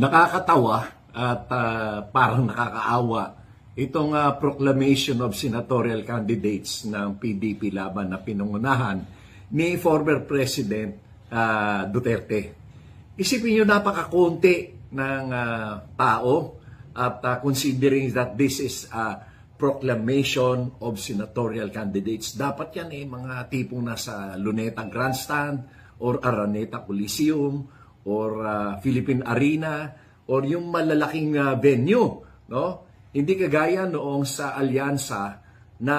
Nakakatawa at ah, parang nakakaawa itong ah, proclamation of senatorial candidates ng PDP laban na pinungunahan ni former President ah, Duterte. Isipin nyo napakakunti ng ah, tao at ah, considering that this is a proclamation of senatorial candidates, dapat yan eh mga tipong nasa Luneta Grandstand or Araneta Coliseum or ah, Philippine Arena or yung malalaking ah, venue, no? Hindi kagaya noong sa alyansa na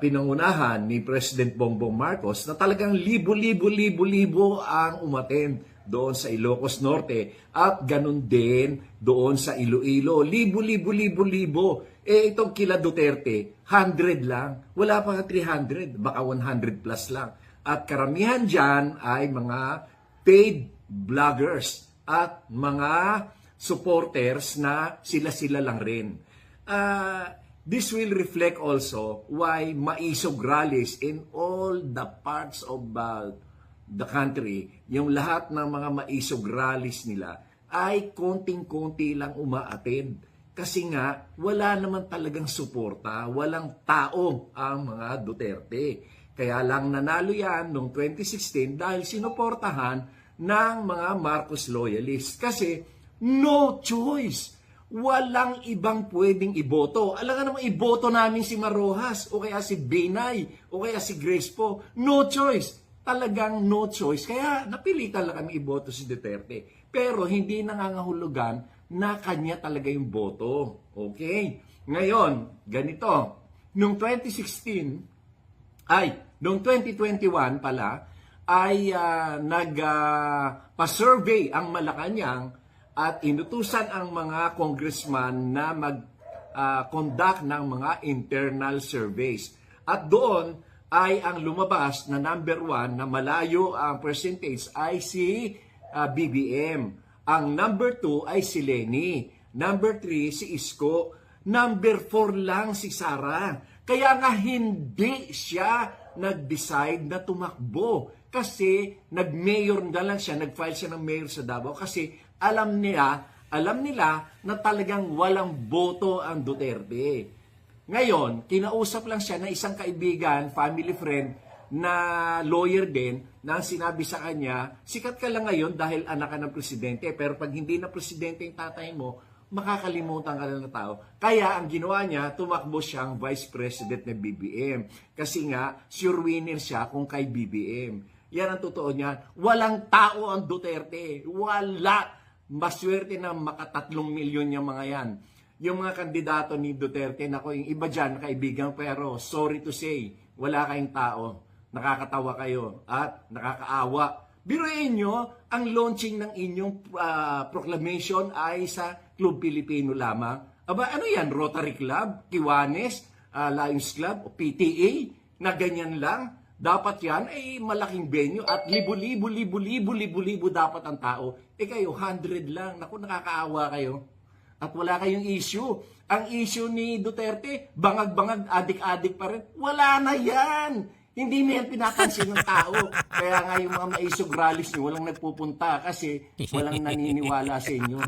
pinangunahan ni President Bongbong Marcos na talagang libo-libo-libo-libo ang umaten doon sa Ilocos Norte at ganun din doon sa Iloilo. Libo-libo-libo-libo. Eh itong kila Duterte, 100 lang. Wala pa nga 300, baka 100 plus lang. At karamihan dyan ay mga paid vloggers at mga supporters na sila-sila lang rin. Ah, this will reflect also why maisog rallies in all the parts of uh, the country, yung lahat ng mga maisog rallies nila ay konting-konti lang umaattend. Kasi nga, wala naman talagang suporta, walang tao ang mga Duterte. Kaya lang nanalo yan noong 2016 dahil sinuportahan ng mga Marcos loyalists. Kasi no choice. Walang ibang pwedeng iboto. Alam naman, iboto namin si Marojas, o kaya si Binay, o kaya si Grace po. No choice. Talagang no choice. Kaya napilitan lang kami iboto si Duterte. Pero hindi nangangahulugan na kanya talaga yung boto. Okay? Ngayon, ganito. Noong 2016, ay, noong 2021 pala, ay ah, nag-pa-survey ang Malacanang at inutusan ang mga congressman na mag-conduct ng mga internal surveys. At doon ay ang lumabas na number one na malayo ang percentage ay si ah, BBM. Ang number two ay si Lenny. Number three si Isko. Number four lang si Sara. Kaya nga hindi siya nag-decide na tumakbo. Kasi nag-mayor na lang siya, nag-file siya ng mayor sa Davao kasi alam niya, alam nila na talagang walang boto ang Duterte. Ngayon, kinausap lang siya ng isang kaibigan, family friend, na lawyer din, na sinabi sa kanya, sikat ka lang ngayon dahil anak ka ng presidente, pero pag hindi na presidente yung tatay mo, makakalimutan ka lang ng tao. Kaya ang ginawa niya, tumakbo siyang vice president ng BBM. Kasi nga, sure winner siya kung kay BBM. Yan ang totoo niya. Walang tao ang Duterte. Wala. Maswerte na makatatlong milyon yung mga yan. Yung mga kandidato ni Duterte, nako yung iba dyan, kaibigan, pero sorry to say, wala kayong tao. Nakakatawa kayo at nakakaawa. Biruin nyo, ang launching ng inyong ah, proclamation ay sa Club Pilipino lamang. Aba, ano yan? Rotary Club? Kiwanes? ah, Lions Club? O PTA? Na ganyan lang? Dapat yan ay malaking venue at libo-libo, libo-libo, libo-libo dapat ang tao. Eh kayo, 100 lang. Naku, nakakaawa kayo. At wala kayong issue. Ang issue ni Duterte, bangag-bangag, adik-adik pa rin. Wala na yan! Hindi na yan pinapansin ng tao. Kaya nga yung mga maisog rallies nyo, walang nagpupunta kasi walang naniniwala sa inyo.